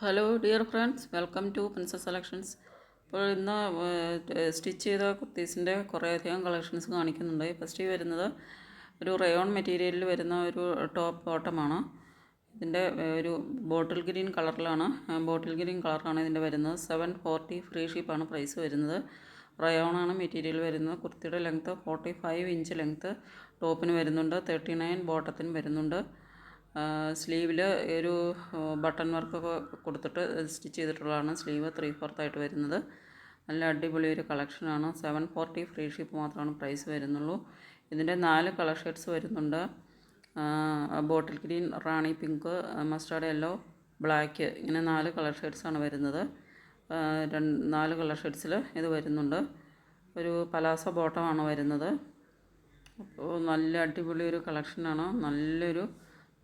Hello dear friends welcome to Princess Selections ഇപ്പോൾ ഇന്ന് stitch ചെയ്ത കുർത്തീസിന്റെ കുറേയധികം കളക്ഷൻസ് കാണിക്കുന്നുണ്ട്. ഫസ്റ്റ് വരുന്നത് ഒരു റയോൺ മെറ്റീരിയലിൽ വരുന്ന ഒരു ടോപ്പ് ബോട്ടമാണ് ഇതിന്റെ ഒരു ബോട്ടിൽ ഗ്രീൻ കളറിലാണ് ബോട്ടിൽ ഗ്രീൻ കളറാണ് ഇതിന്റെ വരുന്നത്. സെവൻ ഫോർട്ടി ഫ്രീ ഷിപ്പാണ് പ്രൈസ് വരുന്നത്. റയോണാണ് മെറ്റീരിയൽ വരുന്നത്. കുർത്തിയുടെ length forty five inch length ടോപ്പിന് വരുന്നുണ്ട്. തേർട്ടി നയൻ ബോട്ടത്തിന് വരുന്നുണ്ട്. സ്ലീവിൽ ഒരു ബട്ടൺ വർക്കൊക്കെ കൊടുത്തിട്ട് സ്റ്റിച്ച് ചെയ്തിട്ടുള്ളതാണ്. സ്ലീവ് ത്രീ ഫോർത്തായിട്ട് വരുന്നത്. നല്ല അടിപൊളി ഒരു കളക്ഷനാണ്. സെവൻ ഫോർട്ടി ഫ്രീ ഷിപ്പ് മാത്രമാണ് പ്രൈസ് വരുന്നുള്ളൂ. ഇതിന്റെ നാല് കളർ ഷെയ്ഡ്സ് വരുന്നുണ്ട്. Bottle green rani pink mustard yellow black ഇങ്ങനെ നാല് കളർ ഷെയ്ഡ്സാണ് വരുന്നത്. രണ്ട് നാല് കളർ ഷെയ്ഡ്സിൽ ഇത് വരുന്നുണ്ട്. ഒരു പലാസ ബോട്ടമാണ് വരുന്നത്. അപ്പോൾ നല്ല അടിപൊളി ഒരു കളക്ഷനാണ്. നല്ലൊരു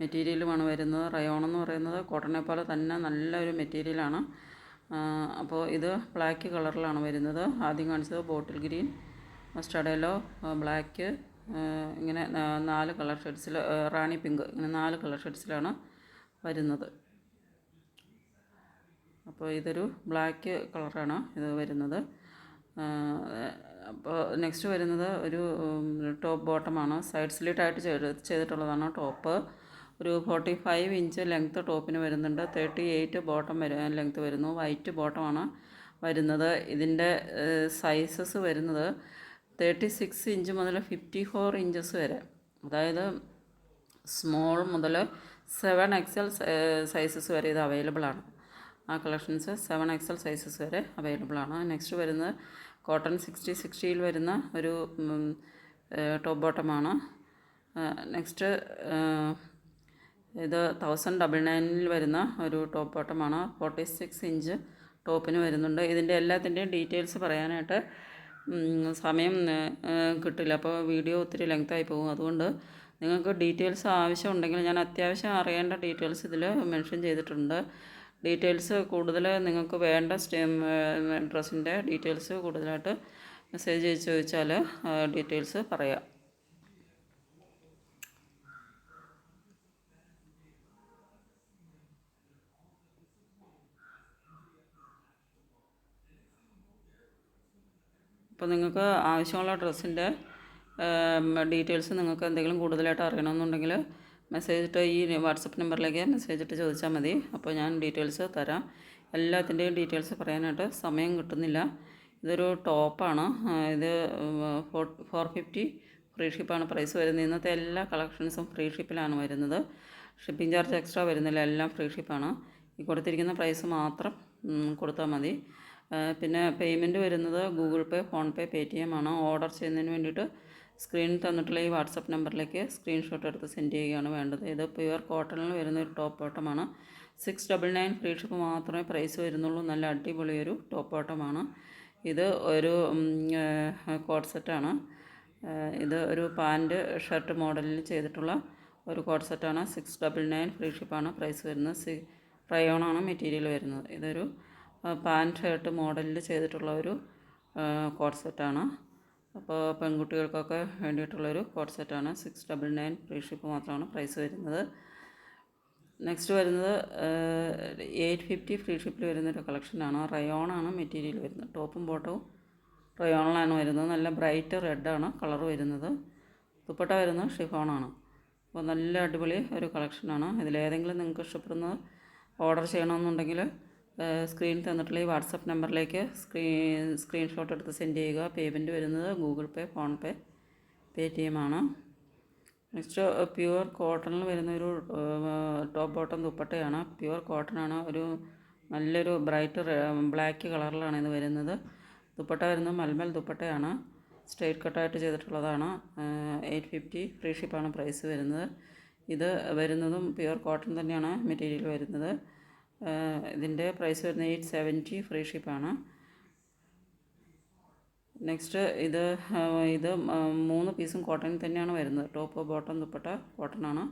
മെറ്റീരിയലുമാണ് വരുന്നത്. റയോൺ എന്ന് പറയുന്നത് കോട്ടനെ പോലെ തന്നെ നല്ലൊരു മെറ്റീരിയലാണ് അപ്പോൾ ഇത് ബ്ലാക്ക് കളറിലാണ് വരുന്നത്. ആദ്യം കാണിച്ചത് ബോട്ടിൽ ഗ്രീൻ മസ്റ്റാർഡ് ബ്ലാക്ക് ഇങ്ങനെ നാല് കളർ ഷെഡ്സിൽ റാണി പിങ്ക് ഇങ്ങനെ നാല് കളർ ഷെഡ്സിലാണ് വരുന്നത്. അപ്പോൾ ഇതൊരു ബ്ലാക്ക് കളറാണ് ഇത് വരുന്നത്. അപ്പോൾ നെക്സ്റ്റ് വരുന്നത് ഒരു ടോപ്പ് ബോട്ടമാണ് സൈഡ് സ്ലിറ്റായിട്ട് ചെയ്തിട്ടുള്ളതാണ് ടോപ്പ്. ഒരു ഫോർട്ടി ഫൈവ് ഇഞ്ച് ലെങ്ത്ത് ടോപ്പിന് വരുന്നുണ്ട്. തേർട്ടി എയ്റ്റ് ബോട്ടം വര ലെങ്ത്ത് വരുന്നു. വൈറ്റ് ബോട്ടമാണ് വരുന്നത്. ഇതിന്റെ സൈസസ് വരുന്നത് തേർട്ടി സിക്സ് ഇഞ്ച് മുതൽ ഫിഫ്റ്റി ഫോർ ഇഞ്ചസ് വരെ. അതായത് സ്മോൾ മുതൽ സെവൻ എക്സൽ സൈസസ് വരെ ഇത് അവൈലബിൾ ആണ്. ആ കളക്ഷൻസ് സെവൻ എക്സൽ സൈസസ് വരെ അവൈലബിൾ ആണ്. നെക്സ്റ്റ് വരുന്നത് കോട്ടൺ സിക്സ്റ്റി സിക്സ്റ്റിയിൽ വരുന്ന ഒരു ടോപ്പ് ബോട്ടമാണ് നെക്സ്റ്റ് ഇത് തൗസൻഡ് ഡബിൾ നയനിൽ വരുന്ന ഒരു ടോപ്പ് ബോട്ടമാണ് ഫോർട്ടി സിക്സ് ഇഞ്ച് ടോപ്പിന് വരുന്നുണ്ട്. ഇതിന്റെ എല്ലാത്തിന്റെയും ഡീറ്റെയിൽസ് പറയാനായിട്ട് സമയം കിട്ടില്ല. അപ്പോൾ വീഡിയോ ഒത്തിരി ലെങ്തായി പോകും. അതുകൊണ്ട് നിങ്ങൾക്ക് ഡീറ്റെയിൽസ് ആവശ്യമുണ്ടെങ്കിൽ ഞാൻ അത്യാവശ്യം അറിയേണ്ട ഡീറ്റെയിൽസ് ഇതിൽ മെൻഷൻ ചെയ്തിട്ടുണ്ട്. ഡീറ്റെയിൽസ് കൂടുതൽ നിങ്ങൾക്ക് വേണ്ട ഡ്രസ്സിന്റെ ഡീറ്റെയിൽസ് കൂടുതലായിട്ട് മെസ്സേജ് ചോദിച്ചാൽ ഡീറ്റെയിൽസ് പറയാം. അപ്പോൾ നിങ്ങൾക്ക് ആവശ്യമുള്ള ഡ്രസ്സിന്റെ ഡീറ്റെയിൽസ് നിങ്ങൾക്ക് എന്തെങ്കിലും കൂടുതലായിട്ട് അറിയണമെന്നുണ്ടെങ്കിൽ മെസ്സേജ് ഇട്ട് ഈ വാട്സപ്പ് നമ്പറിലേക്ക് മെസ്സേജ് ഇട്ട് ചോദിച്ചാൽ മതി. അപ്പോൾ ഞാൻ ഡീറ്റെയിൽസ് തരാം. എല്ലാത്തിന്റെയും ഡീറ്റെയിൽസ് പറയാനായിട്ട് സമയം കിട്ടുന്നില്ല. ഇതൊരു ടോപ്പാണ്. ഇത് ഫോർ ഫോർ ഫിഫ്റ്റി ഫ്രീ ഷിപ്പാണ്. പ്രൈസ് വരുന്നത്. ഇന്നത്തെ എല്ലാ കളക്ഷൻസും ഫ്രീ ഷിപ്പിലാണ് വരുന്നത്. ഷിപ്പിംഗ് ചാർജ് എക്സ്ട്രാ വരുന്നില്ല. എല്ലാം ഫ്രീ ഷിപ്പാണ്. ഈ കൊടുത്തിരിക്കുന്ന പ്രൈസ് മാത്രം കൊടുത്താൽ മതി. പിന്നെ പേയ്മെന്റ് വരുന്നത് Google Pay PhonePe pay T M ആണ്. ഓർഡർ ചെയ്യുന്നതിന് വേണ്ടിയിട്ട് സ്ക്രീനിൽ തന്നിട്ടുള്ള ഈ വാട്സപ്പ് നമ്പറിലേക്ക് സ്ക്രീൻഷോട്ട് എടുത്ത് സെൻഡ് ചെയ്യുകയാണ് വേണ്ടത്. ഇത് പ്യുവർ കോട്ടണിൽ വരുന്ന ഒരു top ഓട്ടമാണ് six double nine free ship മാത്രമേ പ്രൈസ് വരുന്നുള്ളൂ. നല്ല അടിപൊളി ഒരു ടോപ്പ് ഓട്ടമാണ് ഇത് ഒരു കോട്ട് സെറ്റാണ് ഇത് ഒരു പാന്റ് ഷർട്ട് മോഡലിൽ ചെയ്തിട്ടുള്ള ഒരു കോട്ട് സെറ്റാണ് സിക്സ് ഡബിൾ നയൻ ഫ്രീ ഷിപ്പാണ് പ്രൈസ് വരുന്നത്. സി റയോണാണ് മെറ്റീരിയൽ വരുന്നത്. ഇതൊരു പാന്റ് ഷർട്ട് മോഡലിൽ ചെയ്തിട്ടുള്ള ഒരു കോട്ട് സെറ്റാണ്. അപ്പോൾ പെൺകുട്ടികൾക്കൊക്കെ വേണ്ടിയിട്ടുള്ളൊരു കോട്ട് സെറ്റാണ്. Six double nine free ship മാത്രമാണ് പ്രൈസ് വരുന്നത്. നെക്സ്റ്റ് വരുന്നത് എയ്റ്റ് ഫിഫ്റ്റി ഫ്രീ ഷിപ്പിൽ വരുന്നൊരു കളക്ഷനാണ്. റയോണാണ് മെറ്റീരിയൽ വരുന്നത്. ടോപ്പും ബോട്ടവും റയോണിലാണ് വരുന്നത്. നല്ല ബ്രൈറ്റ് റെഡാണ് കളർ വരുന്നത്. ദുപ്പട്ട വരുന്നത് ഷിഫോണാണ്. അപ്പോൾ നല്ല അടിപൊളി ഒരു കളക്ഷനാണ്. ഇതിലേതെങ്കിലും നിങ്ങൾക്ക് ഇഷ്ടപ്പെടുന്നത് ഓർഡർ ചെയ്യണമെന്നുണ്ടെങ്കിൽ സ്ക്രീൻ തന്നിട്ടുള്ള ഈ വാട്സപ്പ് നമ്പറിലേക്ക് സ്ക്രീൻ സ്ക്രീൻഷോട്ട് എടുത്ത് സെൻഡ് ചെയ്യുക. പേയ്മെന്റ് വരുന്നത് Google Pay PhonePe Paytm next pure കോട്ടണിൽ വരുന്ന ഒരു ടോപ്പ് ബോട്ടം ദുപ്പട്ടയാണ്. പ്യുവർ കോട്ടൺ ആണ്. ഒരു നല്ലൊരു ബ്രൈറ്റ് ബ്ലാക്ക് കളറിലാണ് ഇത് വരുന്നത്. ദുപ്പട്ട വരുന്നത് മൽമൽ ദുപ്പട്ടയാണ്. സ്ട്രെയിറ്റ് കട്ടായിട്ട് ചെയ്തിട്ടുള്ളതാണ്. എയ്റ്റ് ഫിഫ്റ്റി ഫ്രീ ഷിപ്പാണ് പ്രൈസ് വരുന്നത്. ഇത് വരുന്നതും പ്യുവർ കോട്ടൺ തന്നെയാണ് മെറ്റീരിയൽ വരുന്നത്. ഇതിന്റെ പ്രൈസ് വരുന്നത് എയ്റ്റ് സെവന്റി ഫ്രീ ഷിപ്പാണ്. നെക്സ്റ്റ് ഇത് ഇത് മൂന്ന് പീസും കോട്ടൺ തന്നെയാണ് വരുന്നത്. ടോപ്പ് ബോട്ടം ദുപ്പട്ട കോട്ടൺ ആണ്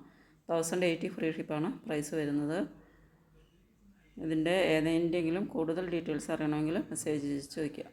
തൗസൻഡ് എയ്റ്റി ഫ്രീ ഷിപ്പാണ് പ്രൈസ് വരുന്നത്. ഇതിന്റെ ഏതെങ്കിലും കൂടുതൽ ഡീറ്റെയിൽസ് അറിയണമെങ്കിൽ മെസ്സേജ് ചോദിക്കുക